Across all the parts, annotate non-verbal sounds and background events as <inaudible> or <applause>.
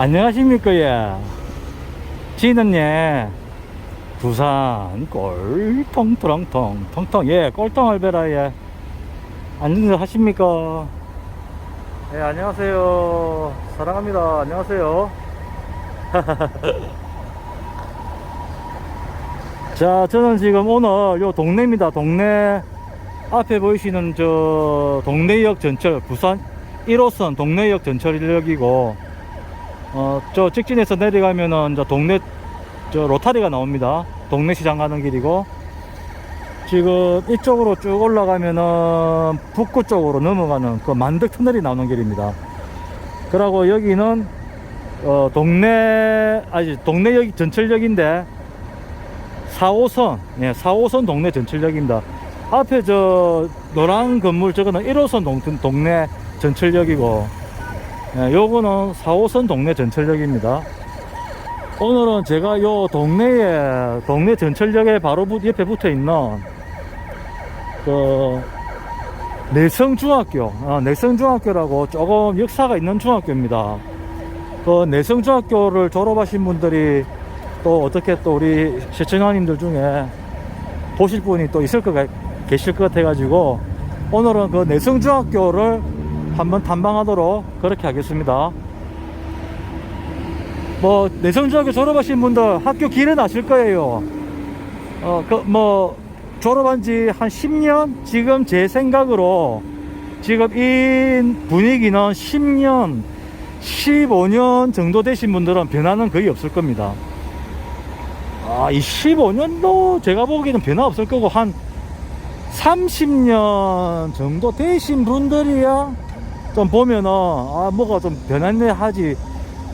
안녕하십니까, 예. 지는 예, 부산 꼴통 트렁통, 통통, 예, 꼴통 알베라, 예. 안녕들 하십니까? 예, 안녕하세요. 사랑합니다. 안녕하세요. <laughs> 자, 저는 지금 오늘 요 동네입니다. 동네 앞에 보이시는 저 동네역 전철, 부산 1호선 동네역 전철역이고, 어, 저 직진에서 내려가면은 저 동네 저 로타리가 나옵니다. 동네 시장 가는 길이고, 지금 이쪽으로 쭉 올라가면은 북구 쪽으로 넘어가는 그 만덕 터널이 나오는 길입니다. 그리고 여기는 어, 동네 아니 동네역 전철역인데 4호선 예, 4호선 동네 전철역입니다. 앞에 저 노란 건물 저거는 1호선 동, 동네 전철역이고 예, 요거는 4호선 동네 전철역입니다. 오늘은 제가 요 동네에 동네 전철역에 바로 부- 옆에 붙어 있는 그 내성중학교 아, 내성중학교라고 조금 역사가 있는 중학교입니다. 그 내성중학교를 졸업하신 분들이 또 어떻게 또 우리 시청자님들 중에 보실 분이 또 있을 것 같, 계실 것 같아가지고 오늘은 그 내성중학교를 한번 탐방하도록 그렇게 하겠습니다. 뭐 내성중학교 졸업하신 분들 학교 길은 아실 거예요. 어 그 뭐 졸업한 지 한 10년 지금 제 생각으로 지금 이 분위기는 10년 15년 정도 되신 분들은 변화는 거의 없을 겁니다. 아, 이 15년도 제가 보기에는 변화 없을 거고 한 30년 정도 되신 분들이야 좀 보면은 아 뭐가 좀 변했네 하지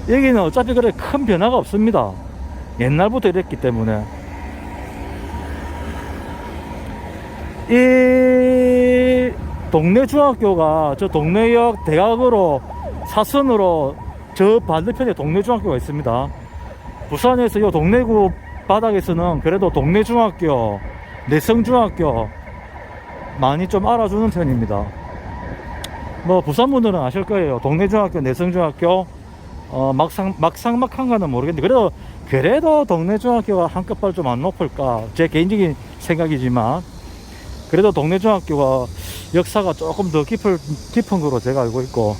여기는 어차피 그래 큰 변화가 없습니다. 옛날부터 이랬기 때문에 이 동네 중학교가 저 동네역 대학으로 사선으로 저 반대편에 동네 중학교가 있습니다. 부산에서 이 동네구 바닥에서는 그래도 동네 중학교, 내성 중학교 많이 좀 알아주는 편입니다. 뭐 부산 분들은 아실 거예요. 동네 중학교, 내성 중학교 어, 막상 막상 막한가는 모르겠는데 그래도 그래도 동네 중학교가 한급발 좀 안 높을까 제 개인적인 생각이지만 그래도 동네 중학교가 역사가 조금 더 깊을 깊은 거로 제가 알고 있고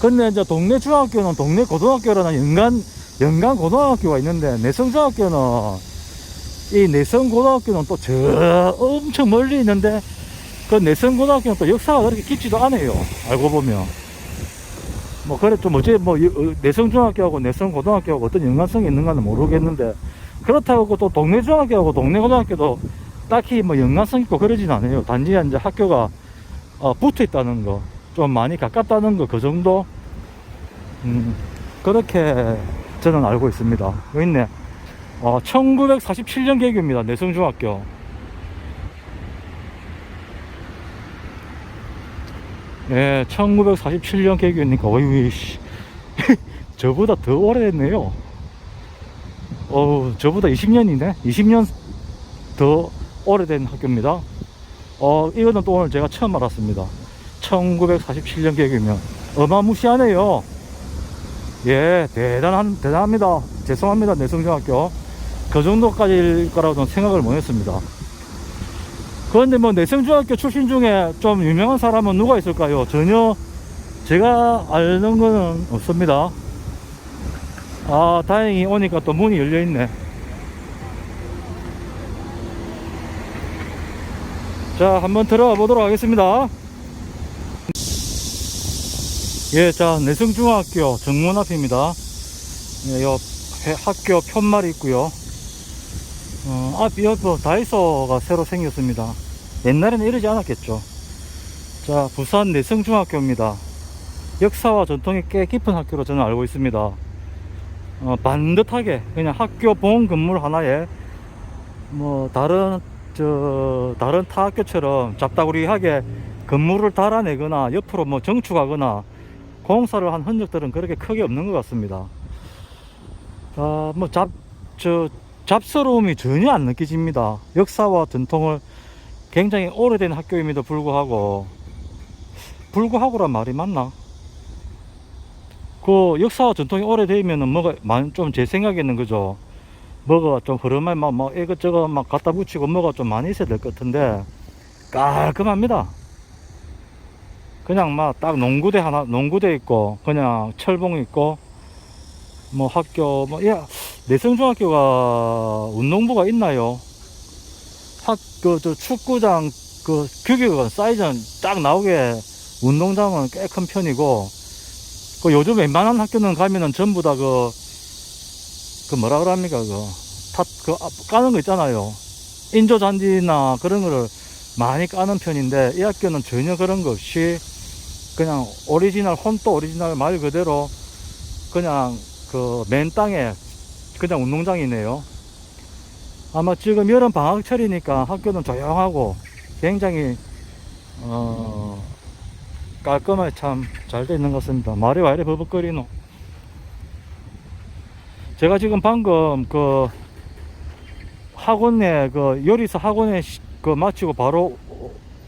근데 이제 동네 중학교는 동네 고등학교라는 연간 연간 고등학교가 있는데 내성 중학교는 이 내성 고등학교는 또 저 엄청 멀리 있는데 그 내성 고등학교는 또 역사가 그렇게 깊지도 않아요 알고 보면 뭐 그래 좀 어째 뭐 이- 어, 내성 중학교하고 내성 고등학교하고 어떤 연관성이 있는가는 모르겠는데 그렇다고 또 동네 중학교하고 동네 고등학교도 딱히 뭐 연관성 있고 그러진 않아요. 단지 이제 학교가 어, 붙어 있다는 거, 좀 많이 가깝다는 거 그 정도. 음, 그렇게 저는 알고 있습니다. 여기 있네. 어, 1947년 개교입니다. 내성중학교. 예, 1947년 개교니까, 어이, 씨. <laughs> 저보다 더 오래됐네요. 어우, 저보다 20년이네? 20년 더 오래된 학교입니다. 어, 이거는 또 오늘 제가 처음 알았습니다. 1947년 개교면 어마무시하네요. 예, 대단한, 대단합니다. 죄송합니다. 내성중학교. 그 정도까지일 거라고는 생각을 못 했습니다. 그런데 뭐 내성중학교 출신 중에 좀 유명한 사람은 누가 있을까요? 전혀 제가 아는 거는 없습니다. 아, 다행히 오니까 또 문이 열려 있네. 자, 한번 들어가 보도록 하겠습니다. 예, 자, 내성중학교 정문 앞입니다. 예, 요 회- 학교 편말이 있고요. 어, 앞 옆에 다이소가 새로 생겼습니다. 옛날에는 이러지 않았겠죠. 자, 부산 내성중학교입니다. 역사와 전통이 꽤 깊은 학교로 저는 알고 있습니다. 어, 반듯하게 그냥 학교 본 건물 하나에 뭐 다른 저 다른 타 학교처럼 잡다구리하게 건물을 달아내거나 옆으로 뭐 정축하거나 공사를 한 흔적들은 그렇게 크게 없는 것 같습니다. 아, 뭐 잡, 저, 잡스러움이 전혀 안 느껴집니다. 역사와 전통을 굉장히 오래된 학교임에도 불구하고, 불구하고란 말이 맞나? 그 역사와 전통이 오래되면은 뭐가 많- 좀제 생각에는 그죠. 뭐가 좀 흐름에 막, 막 이것저것 막 갖다 붙이고 뭐가 좀 많이 있어야 될 것 같은데 깔끔합니다. 그냥 막 딱 농구대 하나, 농구대 있고 그냥 철봉 있고 뭐 학교 뭐 야, 내성중학교가 운동부가 있나요? 학그 저 축구장 그 규격은 사이즈는 딱 나오게 운동장은 꽤 큰 편이고 그 요즘 웬만한 학교는 가면은 전부 다 그 그 뭐라 그럽니까 그탑그 까는 거 있잖아요. 인조 잔디나 그런 거를 많이 까는 편인데 이 학교는 전혀 그런 거 없이 그냥 오리지널 혼또 오리지널 말 그대로 그냥 그 맨 땅에 그냥 운동장이네요 아마 지금 여름 방학철이니까 학교는 조용하고 굉장히 어 깔끔하게 참 잘 돼 있는 것 같습니다. 말이 왜 이래 버벅거리노? 제가 지금 방금 그 학원에 그 요리사 학원에 시- 그 마치고 바로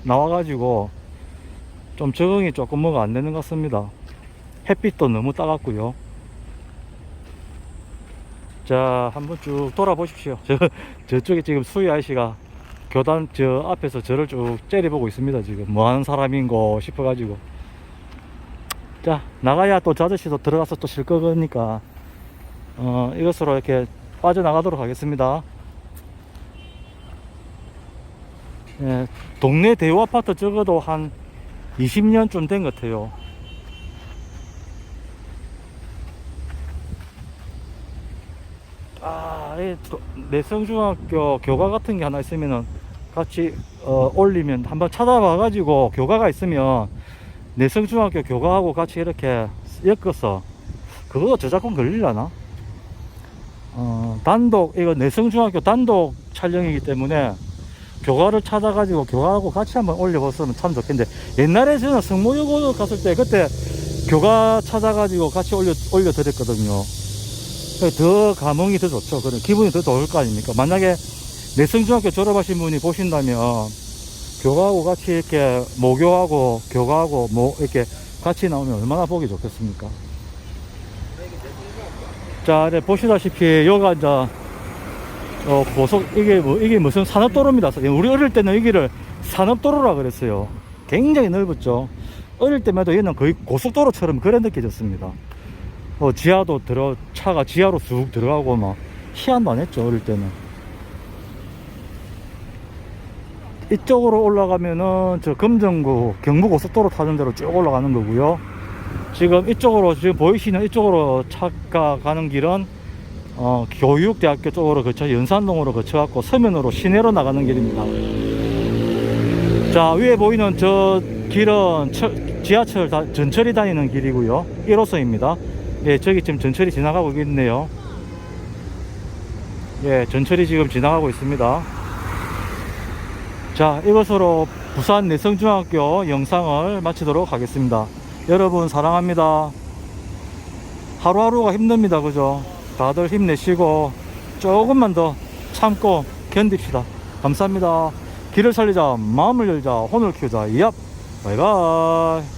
나와가지고 좀 적응이 조금 뭐가 안 되는 것 같습니다. 햇빛도 너무 따갑고요. 자, 한번 쭉 돌아보십시오. <laughs> 저, 저쪽에 지금 수희 아저씨가 교단 저 앞에서 저를 쭉 째려보고 있습니다. 지금 뭐 하는 사람인고 싶어 가지고. 자, 나가야 또 저 아저씨도 들어가서 또 쉴 거니까, 어, 이것으로 이렇게 빠져나가도록 하겠습니다. 예, 동네 대우 아파트 적어도 한 20년쯤 된 것 같아요. 아, 내성중학교 교가 같은 게 하나 있으면은 같이 어, 올리면 한번 찾아봐 가지고 교가가 있으면 내성중학교 교가하고 같이 이렇게 엮어서 그거 저작권 걸리려나? 어, 단독 이거 내성중학교 단독 촬영이기 때문에 교가를 찾아가지고 교가하고 같이 한번 올려봤으면 참 좋겠는데 옛날에 저는 성모여고 갔을 때 그때 교가 찾아가지고 같이 올려 올려드렸거든요. 더 감흥이 더 좋죠. 그런 기분이 더 좋을 거 아닙니까? 만약에 내성중학교 졸업하신 분이 보신다면 교가하고 같이 이렇게 모교하고 교가하고 뭐 이렇게 같이 나오면 얼마나 보기 좋겠습니까? 자, 이제 보시다시피 여기가 이제 어, 고속 이게 뭐 이게 무슨 산업도로입니다. 우리 어릴 때는 여기를 산업도로라 그랬어요. 굉장히 넓었죠. 어릴 해도 얘는 거의 고속도로처럼 그래 느껴졌습니다. 어, 지하도 들어 차가 지하로 쑥 들어가고 막 희한도 안 했죠 어릴 때는. 이쪽으로 올라가면은 저 금정구 경부고속도로 타는 데로 쭉 올라가는 거고요. 지금 이쪽으로 지금 보이시는 이쪽으로 차가 가는 길은 어, 교육대학교 쪽으로 거쳐 연산동으로 거쳐 갖고 서면으로 시내로 나가는 길입니다. 자 위에 보이는 저 길은 철- 지하철 다- 전철이 다니는 길이고요. 1호선입니다 예, 저기 지금 전철이 지나가고 있네요. 예, 전철이 지금 지나가고 있습니다. 자, 이것으로 부산 내성중학교 영상을 마치도록 하겠습니다. 여러분 사랑합니다. 하루하루가 힘듭니다. 그죠? 다들 힘내시고 조금만 더 참고 견딥시다. 감사합니다. 길을 살리자, 마음을 열자, 혼을 키우자. 얍! 바이바이.